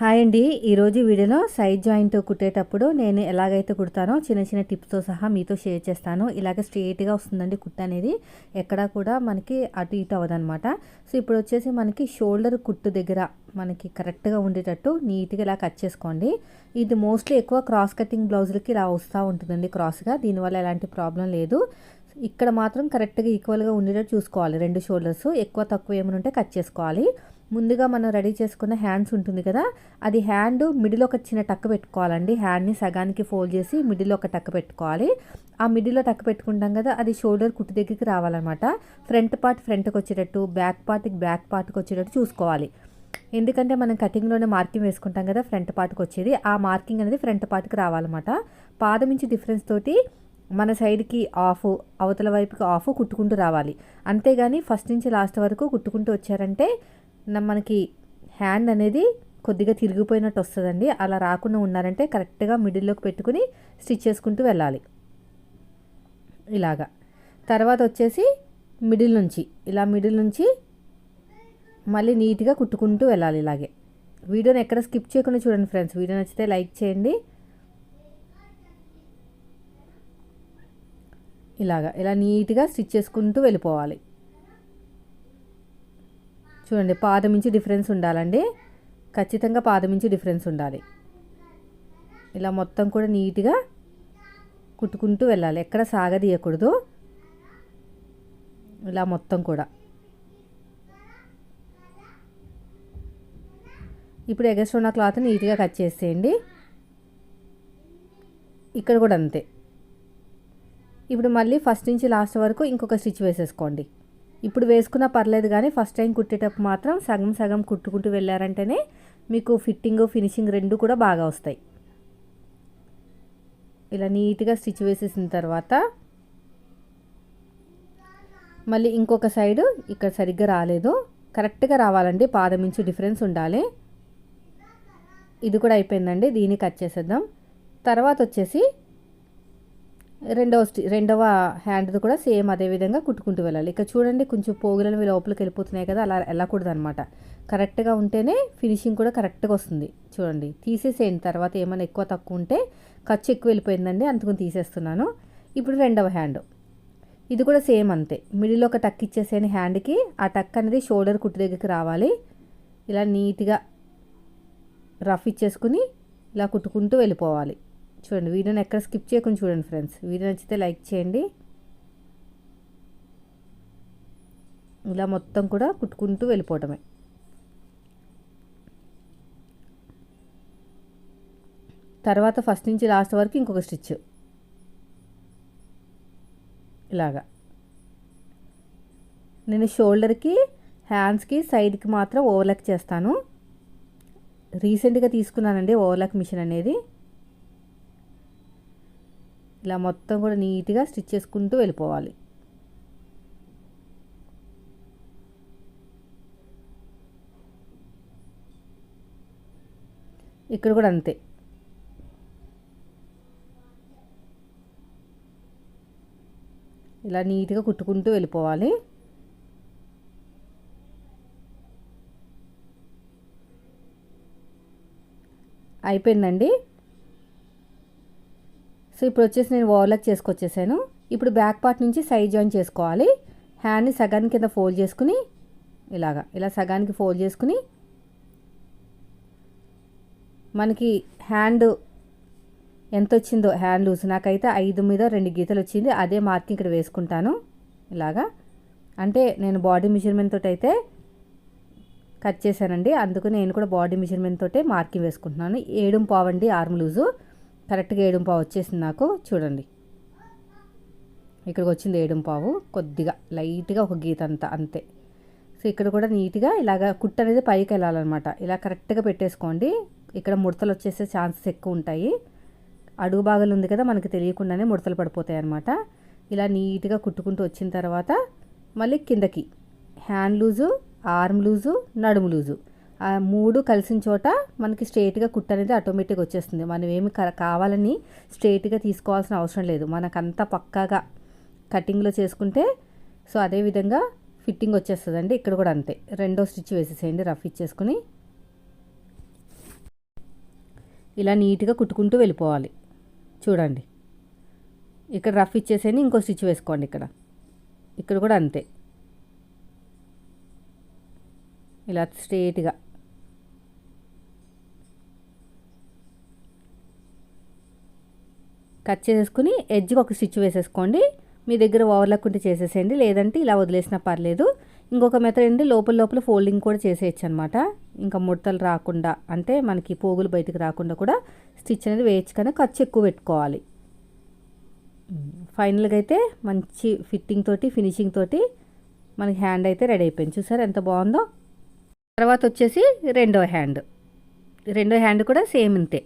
Hi అండి. ఈరోజు వీడియోలో సైడ్ జాయింట్ కుట్టేటప్పుడు నేను ఎలాగైతే కుడతానో చిన్న చిన్న టిప్స్తో సహా మీతో షేర్ చేస్తాను. ఇలాగ స్ట్రేట్గా వస్తుందండి కుట్ట అనేది. ఎక్కడా కూడా మనకి అటు ఇటు అవ్వదనమాట సో ఇప్పుడు వచ్చేసి మనకి షోల్డర్ కుట్టు దగ్గర మనకి కరెక్ట్గా ఉండేటట్టు నీట్గా ఇలా కట్ చేసుకోండి. ఇది మోస్ట్లీ ఎక్కువ క్రాస్ కటింగ్ బ్లౌజులకి ఇలా వస్తూ ఉంటుందండి క్రాస్గా. దీనివల్ల ఎలాంటి ప్రాబ్లం లేదు. ఇక్కడ మాత్రం కరెక్ట్గా ఈక్వల్గా ఉండేటట్టు చూసుకోవాలి. రెండు షోల్డర్స్. ఎక్కువ తక్కువ ఏమైనా ఉంటే కట్ చేసుకోవాలి. ముందుగా మనం రెడీ చేసుకున్న హ్యాండ్స్ ఉంటుంది కదా అది హ్యాండ్ మిడిల్ ఒక చిన్న టక్ పెట్టుకోవాలండి. హ్యాండ్ని సగానికి ఫోల్డ్ చేసి మిడిల్ ఒక టక్ పెట్టుకోవాలి. ఆ మిడిల్లో టక్ పెట్టుకుంటాం కదా అది షోల్డర్ కుట్టు దగ్గరికి రావాలన్నమాట. ఫ్రంట్ పార్ట్ ఫ్రంట్కి వచ్చేటట్టు బ్యాక్ పార్ట్కి బ్యాక్ పార్ట్కి వచ్చేటట్టు చూసుకోవాలి. ఎందుకంటే మనం కటింగ్లోనే మార్కింగ్ వేసుకుంటాం కదా ఫ్రంట్ పార్ట్కి వచ్చేది. ఆ మార్కింగ్ అనేది ఫ్రంట్ పార్ట్కి రావాలన్నమాట. పాదం నుంచి డిఫరెన్స్ తోటి మన సైడ్కి ఆఫ్ అవతల వైపుకి ఆఫ్ కుట్టుకుంటూ రావాలి. అంతేగాని ఫస్ట్ నుంచి లాస్ట్ వరకు కుట్టుకుంటూ వచ్చారంటే మనకి హ్యాండ్ అనేది కొద్దిగా తిరిగిపోయినట్టు వస్తుందండి. అలా రాకుండా ఉన్నారంటే కరెక్ట్గా మిడిల్లోకి పెట్టుకుని స్టిచ్ చేసుకుంటూ వెళ్ళాలి. ఇలాగా. తర్వాత వచ్చేసి మిడిల్ నుంచి. ఇలా మిడిల్ నుంచి మళ్ళీ నీట్గా కుట్టుకుంటూ వెళ్ళాలి ఇలాగే. వీడియోని ఎక్కడ స్కిప్ చేయకుండా చూడండి ఫ్రెండ్స్. వీడియో నచ్చితే లైక్ చేయండి. ఇలాగా. ఇలా నీట్గా స్టిచ్ చేసుకుంటూ వెళ్ళిపోవాలి. చూడండి పాదమించి డిఫరెన్స్ ఉండాలండి. ఖచ్చితంగా పాదమించి డిఫరెన్స్ ఉండాలి. ఇలా మొత్తం కూడా నీట్గా కుట్టుకుంటూ వెళ్ళాలి. ఎక్కడ సాగదీయకూడదు. ఇలా మొత్తం కూడా. ఇప్పుడు ఎగస్ట్ ఉన్న క్లాత్ నీట్గా కట్ చేసేయండి. ఇక్కడ కూడా అంతే. ఇప్పుడు మళ్ళీ ఫస్ట్ నుంచి లాస్ట్ వరకు ఇంకొక స్టిచ్ వేసేసుకోండి. ఇప్పుడు వేసుకున్నా పర్లేదు కానీ ఫస్ట్ టైం కుట్టేటప్పుడు మాత్రం సగం సగం కుట్టుకుంటూ వెళ్ళారంటేనే మీకు ఫిట్టింగ్ ఫినిషింగ్ రెండు కూడా బాగా వస్తాయి. ఇలా నీట్గా స్టిచ్ వేసేసిన తర్వాత మళ్ళీ ఇంకొక సైడు ఇక్కడ సరిగ్గా రాలేదు. కరెక్ట్గా రావాలండి పాదం నుంచి డిఫరెన్స్ ఉండాలి. ఇది కూడా అయిపోయిందండి దీన్ని కట్ చేసేద్దాం. తర్వాత వచ్చేసి రెండవ రెండవ హ్యాండ్ది కూడా సేమ్ అదే విధంగా కుట్టుకుంటూ వెళ్ళాలి. ఇక చూడండి కొంచెం పోగులను లోపలికి వెళ్ళిపోతున్నాయి కదా అలా వెళ్ళకూడదు అనమాట కరెక్ట్గా ఉంటేనే ఫినిషింగ్ కూడా కరెక్ట్గా వస్తుంది. చూడండి తీసేసేయండి. తర్వాత ఏమైనా ఎక్కువ తక్కువ ఉంటే ఖర్చు ఎక్కువ వెళ్ళిపోయిందండి అందుకని తీసేస్తున్నాను. ఇప్పుడు రెండవ హ్యాండ్ ఇది కూడా సేమ్ అంతే. మిడిల్ ఒక టక్ ఇచ్చేసేయండి హ్యాండ్కి ఆ టక్ అనేది షోల్డర్ కుట్టు దగ్గరికి రావాలి. ఇలా నీట్గా రఫ్ ఇచ్చేసుకుని ఇలా కుట్టుకుంటూ వెళ్ళిపోవాలి. చూడండి వీడియోని ఎక్కడ స్కిప్ చేయకుండా చూడండి ఫ్రెండ్స్. వీడియో నచ్చితే లైక్ చేయండి. ఇలా మొత్తం కూడా కుట్టుకుంటూ వెళ్ళిపోవటమే. తర్వాత ఫస్ట్ నుంచి లాస్ట్ వరకు ఇంకొక స్టిచ్. ఇలాగా. నేను షోల్డర్కి హ్యాండ్స్కి సైడ్కి మాత్రం ఓవర్లాక్ చేస్తాను. రీసెంట్గా తీసుకున్నానండి ఓవర్లాక్ మిషన్ అనేది. ఇలా మొత్తం కూడా నీట్గా స్టిచ్ చేసుకుంటూ వెళ్ళిపోవాలి. ఇక్కడ కూడా అంతే. ఇలా నీట్గా కుట్టుకుంటూ వెళ్ళిపోవాలి. అయిపోయిందండి? సో ఇప్పుడు వచ్చేసి నేను ఓవర్లాక్ చేసుకొచ్చేసాను. ఇప్పుడు బ్యాక్ పార్ట్ నుంచి సైడ్ జాయిన్ చేసుకోవాలి. హ్యాండ్ని సగానికి కింద ఫోల్డ్ చేసుకుని ఇలాగా ఇలా సగానికి ఫోల్డ్ చేసుకుని మనకి హ్యాండ్ ఎంత వచ్చిందో హ్యాండ్ లూజ్ నాకైతే ఐదు మీద రెండు గీతలు వచ్చింది. అదే మార్కింగ్ ఇక్కడ వేసుకుంటాను. ఇలాగా. అంటే నేను బాడీ మెజర్మెంట్ తోటి అయితే కట్ చేశానండి. అందుకు నేను కూడా బాడీ మెజర్మెంట్ తోటే మార్కింగ్ వేసుకుంటున్నాను. ఏడుం పావండి ఆర్మ్ లూజు కరెక్ట్గా ఏడుంపావు వచ్చేసింది నాకు. చూడండి. ఇక్కడికి వచ్చింది ఏడుంపావు కొద్దిగా లైట్గా ఒక గీత అంతా అంతే. సో ఇక్కడ కూడా నీట్గా ఇలాగ కుట్ట అనేది పైకి వెళ్ళాలన్నమాట. ఇలా కరెక్ట్గా పెట్టేసుకోండి. ఇక్కడ ముడతలు వచ్చేసే ఛాన్సెస్ ఎక్కువ ఉంటాయి. అడుగు భాగాలు ఉంది కదా మనకి తెలియకుండానే ముడతలు పడిపోతాయి అనమాట ఇలా నీట్గా కుట్టుకుంటూ వచ్చిన తర్వాత మళ్ళీ కిందకి. హ్యాండ్ లూజు ఆర్మ్ లూజు నడుము లూజు. ఆ మూడు కలిసిన చోట మనకి స్ట్రైట్గా కుట్ట అనేది ఆటోమేటిక్గా వచ్చేస్తుంది. మనం ఏమి కావాలని స్ట్రైట్గా తీసుకోవాల్సిన అవసరం లేదు. మనకంతా పక్కాగా కటింగ్లో చేసుకుంటే సో అదేవిధంగా ఫిట్టింగ్ వచ్చేస్తుందండి. ఇక్కడ కూడా అంతే. రెండో స్టిచ్ వేసేసేయండి. రఫ్ ఇచ్చేసుకుని ఇలా నీట్గా కుట్టుకుంటూ వెళ్ళిపోవాలి. చూడండి. ఇక్కడ రఫ్ ఇచ్చేసేయండి. ఇంకో స్టిచ్ వేసుకోండి ఇక్కడ. ఇక్కడ కూడా అంతే. ఇలా స్ట్రేట్గా కట్ చేసేసుకుని ఎడ్జ్కి ఒక స్టిచ్ వేసేసుకోండి. మీ దగ్గర ఓవర్లాక్ ఉంటే చేసేసేయండి. లేదంటే ఇలా వదిలేసినా పర్లేదు. ఇంకొక మెథడ్ ఏంటి లోపల లోపల ఫోల్డింగ్ కూడా చేసేయచ్చు అనమాట ఇంకా ముడతలు రాకుండా అంటే మనకి పోగులు బయటకు రాకుండా కూడా స్టిచ్ అనేది వేయచ్చు. కానీ ఖర్చు ఎక్కువ పెట్టుకోవాలి. ఫైనల్గా అయితే మంచి ఫిట్టింగ్ తోటి ఫినిషింగ్ తోటి మనకి హ్యాండ్ అయితే రెడీ అయిపోయింది. చూసారు ఎంత బాగుందో? తర్వాత వచ్చేసి రెండో హ్యాండ్. రెండో హ్యాండ్ కూడా సేమ్ ఇంతే.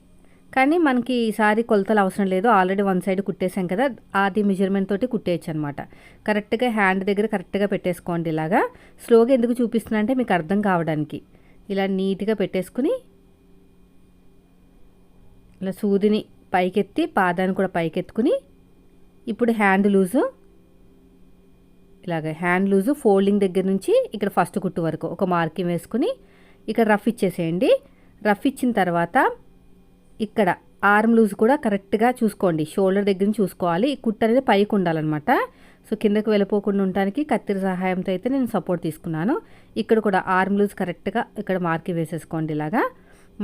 కానీ మనకి ఈసారి కొలతలు అవసరం లేదు. ఆల్రెడీ వన్ సైడ్ కుట్టేసాం కదా. అది మెజర్మెంట్ తోటి కుట్టేయచ్చు అనమాట కరెక్ట్గా హ్యాండ్ దగ్గర కరెక్ట్గా పెట్టేసుకోండి ఇలాగా. స్లోగా ఎందుకు చూపిస్తున్నా అంటే మీకు అర్థం కావడానికి. ఇలా నీట్గా పెట్టేసుకుని ఇలా సూదిని పైకెత్తి పాదాన్ని కూడా పైకెత్తుకుని ఇప్పుడు హ్యాండ్ లూజు ఇలాగ హ్యాండ్ లూజు ఫోల్డింగ్ దగ్గర నుంచి ఇక్కడ ఫస్ట్ కుట్టు వరకు ఒక మార్కింగ్ వేసుకుని ఇక్కడ రఫ్ ఇచ్చేసేయండి. రఫ్ ఇచ్చిన తర్వాత ఇక్కడ ఆర్మ్ లూజ్ కూడా కరెక్ట్గా చూసుకోండి. షోల్డర్ దగ్గర నుంచి చూసుకోవాలి. ఈ కుట్టు అనేది పైకి ఉండాలన్నమాట. సో కిందకు వెళ్ళిపోకుండా ఉండడానికి కత్తిరి సహాయంతో అయితే నేను సపోర్ట్ తీసుకున్నాను. ఇక్కడ కూడా ఆర్మ్ లూజ్ కరెక్ట్గా ఇక్కడ మార్కింగ్ వేసేసుకోండి ఇలాగా.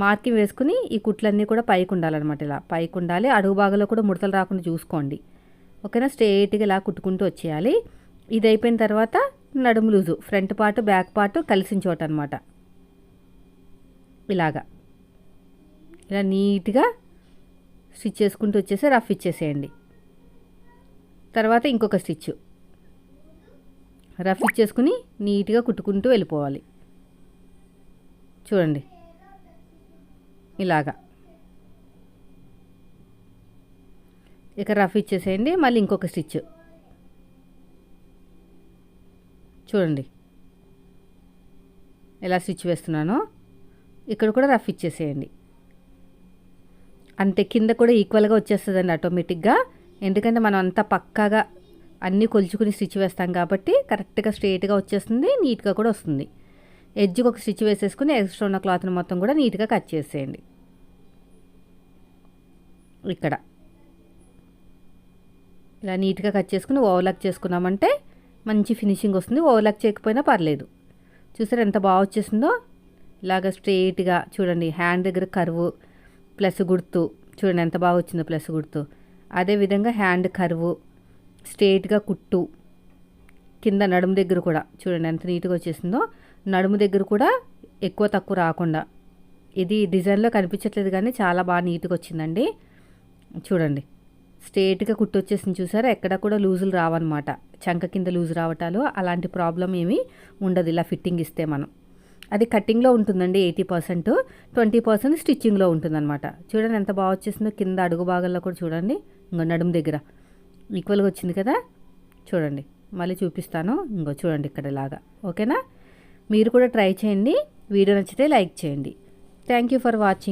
మార్కింగ్ వేసుకుని ఈ కుట్లన్నీ కూడా పైకి ఉండాలన్నమాట ఇలా. పైకి ఉండాలి. అడుగు భాగంలో కూడా ముడతలు రాకుండా చూసుకోండి. ఓకేనా? స్ట్రేట్గా ఇలా కుట్టుకుంటూ వచ్చేయాలి. ఇది అయిపోయిన తర్వాత నడుము loose front part back part కలిసిన చోట అనమాట ఇలాగా. ఇలా నీట్గా స్టిచ్ చేసుకుంటూ వచ్చేసి రఫ్ ఇచ్చేసేయండి. తర్వాత ఇంకొక స్టిచ్. రఫ్ ఇచ్చేసుకుని నీట్గా కుట్టుకుంటూ వెళ్ళిపోవాలి. చూడండి. ఇలాగా. ఇక రఫ్ ఇచ్చేసేయండి మళ్ళీ ఇంకొక స్టిచ్. చూడండి. ఎలా స్టిచ్ వేస్తున్నానో. ఇక్కడ కూడా రఫ్ ఇచ్చేసేయండి. అంతే కింద కూడా ఈక్వల్గా వచ్చేస్తుందండి ఆటోమేటిక్గా. ఎందుకంటే మనం అంతా పక్కాగా అన్నీ కొలుచుకుని స్టిచ్ వేస్తాం కాబట్టి కరెక్ట్గా స్ట్రేట్గా వచ్చేస్తుంది నీట్గా కూడా వస్తుంది. ఎడ్జ్కి ఒక స్టిచ్ వేసేసుకుని ఎక్స్ట్రా ఉన్న క్లాత్ని మొత్తం కూడా నీట్గా కట్ చేసేయండి. ఇక్కడ. ఇలా నీట్గా కట్ చేసుకుని ఓవర్లాక్ చేసుకున్నామంటే మంచి ఫినిషింగ్ వస్తుంది. ఓవర్లాక్ చేయకపోయినా పర్లేదు. చూసారు ఎంత బాగా వచ్చేసిందో? ఇలాగ స్ట్రెయిట్గా చూడండి హ్యాండ్ దగ్గర కరువు ప్లస్ గుర్తు. చూడండి ఎంత బాగా వచ్చిందో ప్లస్ గుర్తు. అదేవిధంగా హ్యాండ్ కర్వ్ స్ట్రేట్గా కుట్టు. కింద నడుము దగ్గర కూడా. చూడండి ఎంత నీట్గా వచ్చేసిందో. నడుము దగ్గర కూడా ఎక్కువ తక్కువ రాకుండా. ఇది డిజైన్లో కనిపించట్లేదు కానీ చాలా బాగా నీట్గా వచ్చిందండి. చూడండి. స్ట్రేట్గా కుట్టు వచ్చేసింది చూసారా? ఎక్కడ కూడా లూజులు రావన్నమాట. చంక కింద లూజ్ రావటాలు అలాంటి ప్రాబ్లం ఏమీ ఉండదు. ఇలా ఫిట్టింగ్ ఇస్తే మనం. అది కటింగ్లో ఉంటుందండి ఎయిటీ పర్సెంట్. ట్వంటీ పర్సెంట్ స్టిచ్చింగ్లో ఉంటుందన్నమాట. చూడండి ఎంత బాగా వచ్చేసిందో కింద అడుగు భాగంలో కూడా చూడండి. ఇంకో నడుము దగ్గర. ఈక్వల్గా వచ్చింది కదా? చూడండి. మళ్ళీ చూపిస్తాను. ఇంకో చూడండి ఇక్కడ ఇలాగా ఓకేనా? మీరు కూడా ట్రై చేయండి. వీడియో నచ్చితే లైక్ చేయండి. Thank you for watching